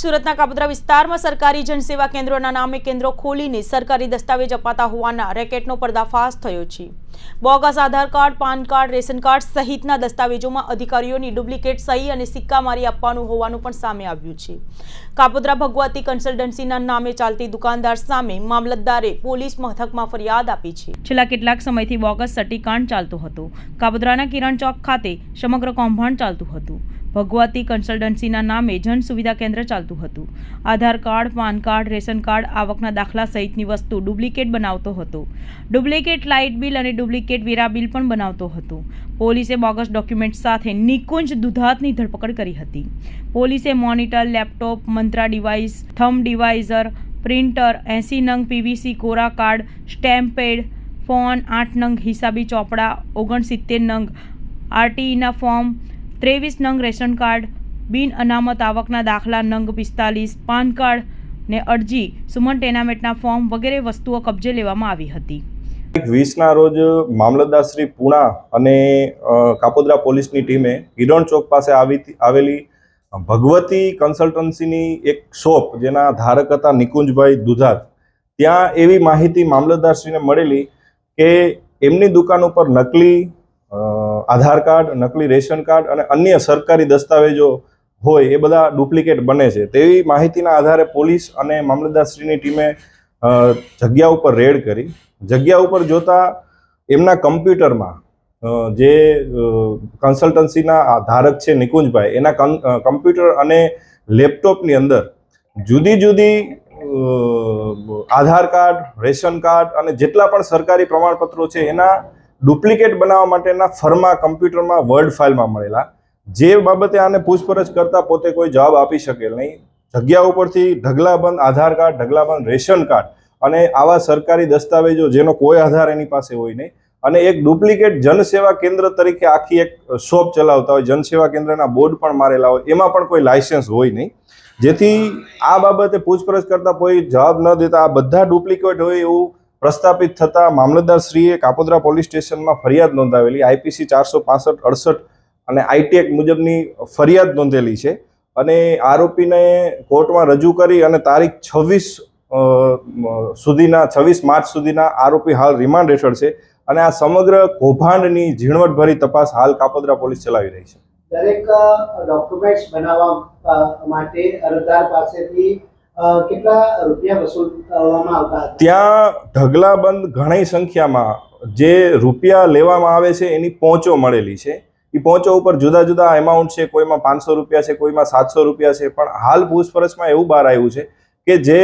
સુરતના કાપોદ્રા વિસ્તારમાં સરકારી જનસેવા કેન્દ્રોના નામે કેન્દ્રો ખોલીને સરકારી દસ્તાવેજ અપાતા હોવાના રેકેટનો પર્દાફાશ થયો છે. Bogus, Aadhaar card, PAN card, ration card સહિતના દસ્તાવેજોમાં અધિકારીઓની ડુપ્લિકેટ સહી અને સિક્કા મારી આપવાનું હોવાનું પણ સામે આવ્યું છે. કાપોદ્રા ભગવતી કન્સલ્ટન્સીના નામે ચાલતી દુકાનદાર સામે મામલતદારે પોલીસ મથકમાં ફરિયાદ આપી છે. છેલ્લા કેટલાક સમયથી બોગસ સટીકાંડ ચાલતું હતું. કાપોદ્રાના કિરણ ચોક ખાતે સમગ્ર કૌભાંડ ચાલતું હતું. ભગવતી કન્સલ્ટન્સીના નામે જન સુવિધા કેન્દ્ર ચાલતું હતું. Aadhaar card, PAN card, ration card આવકના દાખલા સહિતની વસ્તુ ડુપ્લિકેટ બનાવતો હતો. ડુપ્લિકેટ લાઇટ બિલ અને ડુપ્લિકેટ વેરા બિલ પણ બનાવતો હતો. પોલીસે બોગસ ડોક્યુમેન્ટ સાથે નિકુંજ દુધાતની ધરપકડ કરી હતી. પોલીસે monitor, laptop, Mantra device, thumb device, printer, એંસી નંગ પીવીસી કોરા કાર્ડ, સ્ટેમ્પ પેડ ફોન આઠ નંગ હિસાબી ચોપડા, ઓગણસિત્તેર નંગ આરટીઈના ફોર્મ ત્રેવીસ નંગ રેશન કાર્ડ, બિન અનામત આવકના દાખલા નંગ પિસ્તાલીસ, પાન કાર્ડ ને અરજી સુમન ટેનામેન્ટના ફોર્મ વગેરે વસ્તુઓ કબજે લેવામાં આવી હતી. વીસના રોજ મામલતદાર શ્રી પુણા અને કાપોદ્રા પોલીસની ટીમે હિરણ ચોક પાસે આવી, આવેલી ભગવતી કન્સલ્ટન્સીની એક શોપ જેના ધારક હતા નિકુંજભાઈ દુધાત, ત્યાં એવી માહિતી મામલતદારશ્રીને મળેલી કે એમની દુકાન ઉપર નકલી આધાર કાર્ડ, નકલી રેશન કાર્ડ અને અન્ય સરકારી દસ્તાવેજો હોય એ બધા ડુપ્લિકેટ બને છે. તેવી માહિતીના આધારે પોલીસ અને મામલતદારશ્રીની ટીમે જગ્યા ઉપર રેડ કરી. જગ્યા ઉપર જોતા એમના કમ્પ્યુટરમાં જે કન્સલ્ટન્સીના ધારક છે નિકુંજભાઈ, એના કમ્પ્યુટર અને લેપટોપની અંદર જુદી જુદી આધાર કાર્ડ, રેશન કાર્ડ અને જેટલા પણ સરકારી પ્રમાણપત્રો છે એના ડુપ્લિકેટ બનાવવા માટેના ફર્મા કમ્પ્યુટરમાં વર્ડ ફાઇલમાં મળેલા. જે બાબતે આને પૂછપરછ કરતા પોતે કોઈ જવાબ આપી શકેલ નહીં. જગ્યા ઉપરથી ઢગલાબંધ આધાર કાર્ડ, ઢગલાબંધ રેશન કાર્ડ અને આવા સરકારી દસ્તાવેજો જેનો કોઈ આધાર એની પાસે હોય નહીં. અને એક ડુપ્લિકેટ જનસેવા કેન્દ્ર તરીકે આખી એક શોપ ચલાવતા હોય, જનસેવા કેન્દ્રના બોર્ડ પણ મારેલા હોય, એમાં પણ કોઈ લાયસન્સ હોય નહીં. જેથી આ બાબતે પૂછપરછ કરતા કોઈ જવાબ ન દેતા. આ બધા ડુપ્લિકેટ હોય એવું પ્રસ્થાપિત થતાં મામલતદાર શ્રીએ કાપોદ્રા પોલીસ સ્ટેશનમાં ફરિયાદ નોંધાવેલી. આઈપીસી ચારસો પાસઠ, અડસઠ અને આઈટી એક્ટ મુજબની ફરિયાદ નોંધેલી છે. અને આરોપીને કોર્ટમાં રજૂ કરી અને તારીખ છવ્વીસ સુધીના, છવ્વીસ માર્ચ સુધીના આરોપી હાલ રિમાન્ડ હેઠળ છે અને આ સમગ્ર કૌભાંડની ઝીણવટભરી તપાસ હાલ કાપોદ્રા પોલીસ ચલાવી રહી છે. દરેક ડોક્યુમેન્ટ્સ બનાવવા માટે અરજદાર પાસેથી ત્યાં ઢગલાબંધ ઘણી સંખ્યામાં જે રૂપિયા લેવામાં આવે છે, એની પહોંચો મળેલી છે. એ પહોંચો ઉપર જુદા જુદા એમાઉન્ટ છે, કોઈમાં પાંચસો રૂપિયા છે, કોઈમાં સાતસો રૂપિયા છે. પણ હાલ પૂછપરછમાં એવું બહાર આવ્યું છે કે જે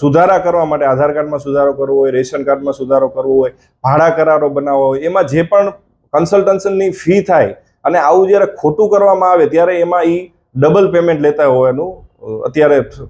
સુધારા કરવા માટે આધાર કાર્ડમાં સુધારો કરવો હોય, રેશન કાર્ડમાં સુધારો કરવો હોય, ભાડા કરારો બનાવવો હોય, એમાં જે પણ કન્સલ્ટન્સની ફી થાય અને આવું જ્યારે ખોટું કરવામાં આવે ત્યારે એમાં એ ડબલ પેમેન્ટ લેતા હોવાનું અત્યારે